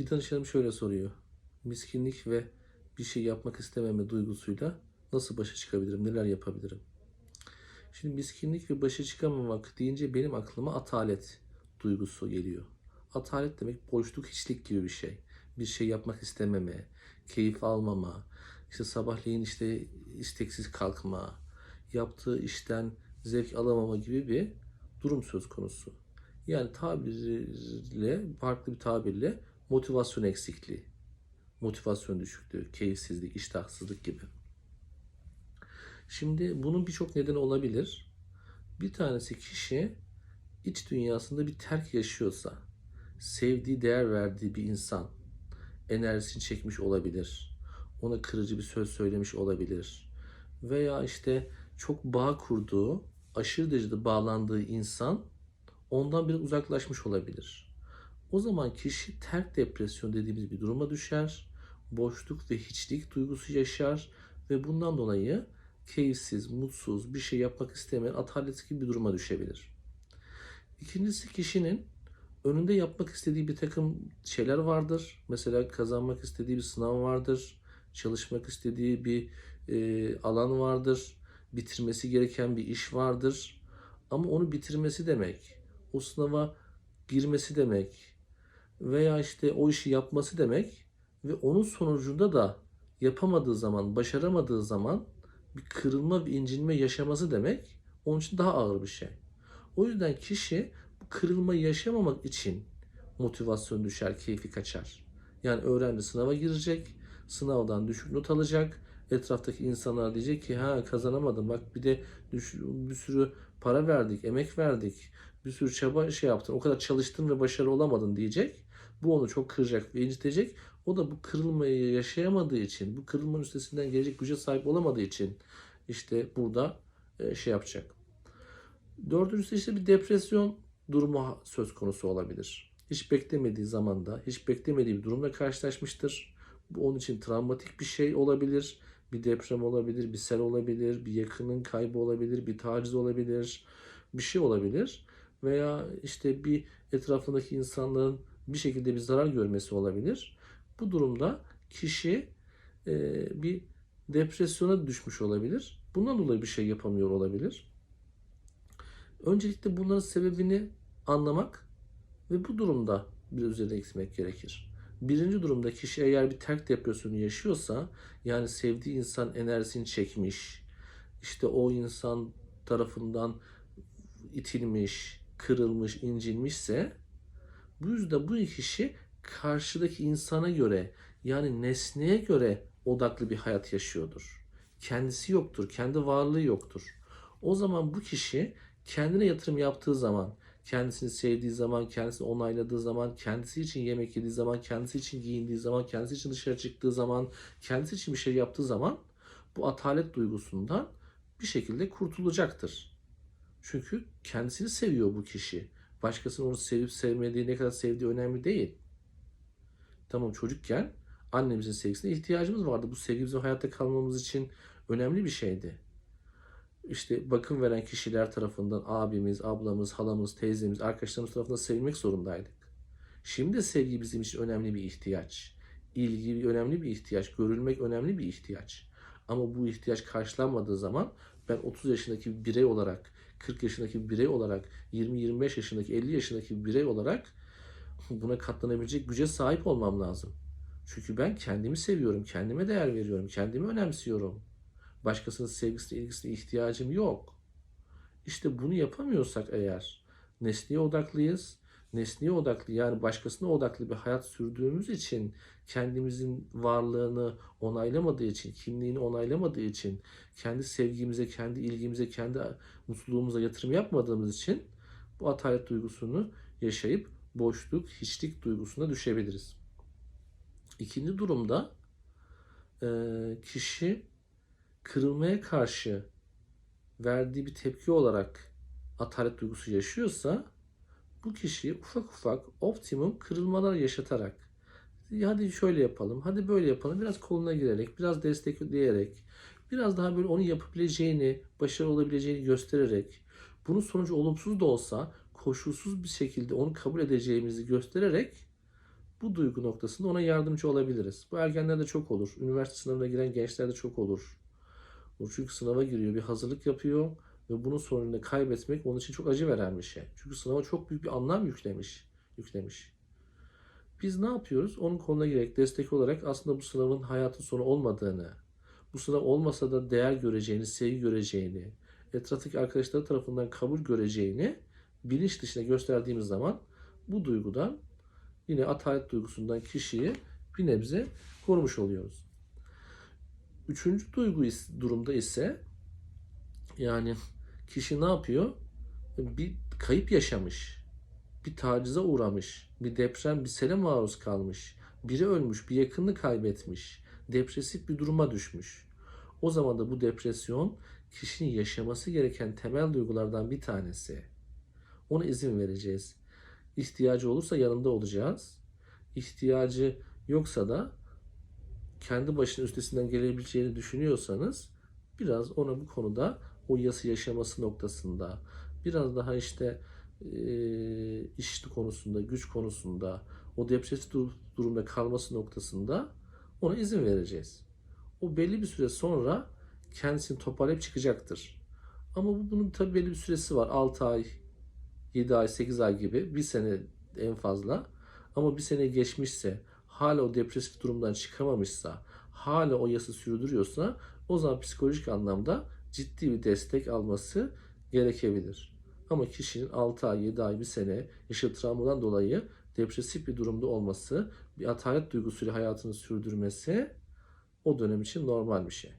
Bir danışanım şöyle soruyor. Miskinlik ve bir şey yapmak istememe duygusuyla nasıl başa çıkabilirim, neler yapabilirim? Şimdi miskinlik ve başa çıkamamak deyince benim aklıma atalet duygusu geliyor. Atalet demek boşluk, hiçlik gibi bir şey. Bir şey yapmak istememe, keyif almama, işte sabahleyin işte isteksiz kalkma, yaptığı işten zevk alamama gibi bir durum söz konusu. Yani tabirle, farklı bir tabirle motivasyon eksikliği, motivasyon düşüklüğü, keyifsizlik, iştahsızlık gibi. Şimdi bunun birçok nedeni olabilir. Bir tanesi kişi iç dünyasında bir terk yaşıyorsa, sevdiği, değer verdiği bir insan enerjisini çekmiş olabilir. Ona kırıcı bir söz söylemiş olabilir. Veya işte çok bağ kurduğu, aşırı derecede bağlandığı insan ondan biraz uzaklaşmış olabilir. O zaman kişi terk depresyon dediğimiz bir duruma düşer. Boşluk ve hiçlik duygusu yaşar ve bundan dolayı keyifsiz, mutsuz, bir şey yapmak istemeyen, atalet gibi bir duruma düşebilir. İkincisi kişinin önünde yapmak istediği bir takım şeyler vardır. Mesela kazanmak istediği bir sınav vardır. Çalışmak istediği bir e, alan vardır. Bitirmesi gereken bir iş vardır. Ama onu bitirmesi demek, o sınava girmesi demek veya işte o işi yapması demek ve onun sonucunda da yapamadığı zaman, başaramadığı zaman bir kırılma ve incinme yaşaması demek onun için daha ağır bir şey. O yüzden kişi bu kırılmayı yaşamamak için motivasyon düşer, keyfi kaçar. Yani öğrenci sınava girecek, sınavdan düşük not alacak. Etraftaki insanlar diyecek ki ha kazanamadım bak bir de bir sürü para verdik, emek verdik, bir sürü çaba şey yaptın, o kadar çalıştın ve başarılı olamadın diyecek. Bu onu çok kıracak ve incitecek. O da bu kırılmayı yaşayamadığı için, bu kırılmanın üstesinden gelecek güce sahip olamadığı için işte burada e, şey yapacak. Dördüncüsü işte bir depresyon durumu söz konusu olabilir. Hiç beklemediği zamanda, hiç beklemediği bir durumla karşılaşmıştır. Bu onun için travmatik bir şey olabilir. Bir deprem olabilir, bir sel olabilir, bir yakının kaybı olabilir, bir taciz olabilir, bir şey olabilir. Veya işte bir etrafındaki insanların bir şekilde bir zarar görmesi olabilir. Bu durumda kişi e, bir depresyona düşmüş olabilir. Bundan dolayı bir şey yapamıyor olabilir. Öncelikle bunların sebebini anlamak ve bu durumda bir üzerine gitmek gerekir. Birinci durumda kişi eğer bir terk depresyonu yaşıyorsa yani sevdiği insan enerjisini çekmiş, işte o insan tarafından itilmiş, kırılmış, incinmişse bu yüzden bu kişi karşıdaki insana göre yani nesneye göre odaklı bir hayat yaşıyordur. Kendisi yoktur, kendi varlığı yoktur. O zaman bu kişi kendine yatırım yaptığı zaman, kendisini sevdiği zaman, kendisini onayladığı zaman, kendisi için yemek yediği zaman, kendisi için giyindiği zaman, kendisi için dışarı çıktığı zaman, kendisi için bir şey yaptığı zaman bu atalet duygusundan bir şekilde kurtulacaktır. Çünkü kendisini seviyor bu kişi. Başkasının onu sevip sevmediği, ne kadar sevdiği önemli değil. Tamam çocukken annemizin sevgisine ihtiyacımız vardı. Bu sevgi bizim hayatta kalmamız için önemli bir şeydi. İşte bakım veren kişiler tarafından abimiz, ablamız, halamız, teyzemiz, arkadaşlarımız tarafından sevilmek zorundaydık. Şimdi sevgi bizim için önemli bir ihtiyaç. İlgi önemli bir ihtiyaç. Görülmek önemli bir ihtiyaç. Ama bu ihtiyaç karşılanmadığı zaman ben 30 yaşındaki bir birey olarak, 40 yaşındaki bir birey olarak, 20-25 yaşındaki, 50 yaşındaki bir birey olarak buna katlanabilecek güce sahip olmam lazım. Çünkü ben kendimi seviyorum, kendime değer veriyorum, kendimi önemsiyorum. Başkasının sevgisine, ilgisine ihtiyacım yok. İşte bunu yapamıyorsak eğer nesneye odaklıyız. Nesneye odaklı yani başkasına odaklı bir hayat sürdüğümüz için kendimizin varlığını onaylamadığı için, kimliğini onaylamadığı için, kendi sevgimize, kendi ilgimize, kendi mutluluğumuza yatırım yapmadığımız için bu atalet duygusunu yaşayıp boşluk, hiçlik duygusuna düşebiliriz. İkinci durumda kişi kırılmaya karşı verdiği bir tepki olarak atalet duygusu yaşıyorsa bu kişiyi ufak ufak optimum kırılmalar yaşatarak hadi şöyle yapalım, hadi böyle yapalım, biraz koluna girerek, biraz destekleyerek, biraz daha böyle onu yapabileceğini, başarılı olabileceğini göstererek, bunun sonucu olumsuz da olsa koşulsuz bir şekilde onu kabul edeceğimizi göstererek Bu duygu noktasında ona yardımcı olabiliriz. Bu ergenlerde çok olur. Üniversite sınavına giren gençlerde çok olur. Çünkü sınava giriyor, bir hazırlık yapıyor ve bunun sonunda kaybetmek onun için çok acı veren bir şey. Çünkü sınava çok büyük bir anlam yüklemiş. yüklemiş. Biz ne yapıyoruz? Onun konuna girerek destek olarak aslında bu sınavın hayatın sonu olmadığını, bu sınav olmasa da değer göreceğini, sevgi göreceğini, etraftaki arkadaşları tarafından kabul göreceğini bilinç dışına gösterdiğimiz zaman bu duygudan yine atalet duygusundan kişiyi bir nebze korumuş oluyoruz. Üçüncü duygu durumda ise yani kişi ne yapıyor? Bir kayıp yaşamış, bir tacize uğramış, bir deprem, bir sele maruz kalmış, biri ölmüş, bir yakınını kaybetmiş, depresif bir duruma düşmüş. O zaman da bu depresyon kişinin yaşaması gereken temel duygulardan bir tanesi. Ona izin vereceğiz. İhtiyacı olursa yanında olacağız. İhtiyacı yoksa da kendi başının üstesinden gelebileceğini düşünüyorsanız biraz ona bu konuda o yası yaşaması noktasında biraz daha işte e, iş konusunda, güç konusunda, o depresif dur- durumda kalması noktasında ona izin vereceğiz. O belli bir süre sonra kendisini toparlayıp çıkacaktır. Ama bu, bunun tabii belli bir süresi var. 6 ay, 7 ay, 8 ay gibi. Bir sene en fazla. Ama bir sene geçmişse, hala o depresif durumdan çıkamamışsa, hala o yası sürdürüyorsa o zaman psikolojik anlamda ciddi bir destek alması gerekebilir. Ama kişinin 6 ay, 7 ay, bir sene yaşadığı travmadan dolayı depresif bir durumda olması, bir atalet duygusuyla hayatını sürdürmesi o dönem için normal bir şey.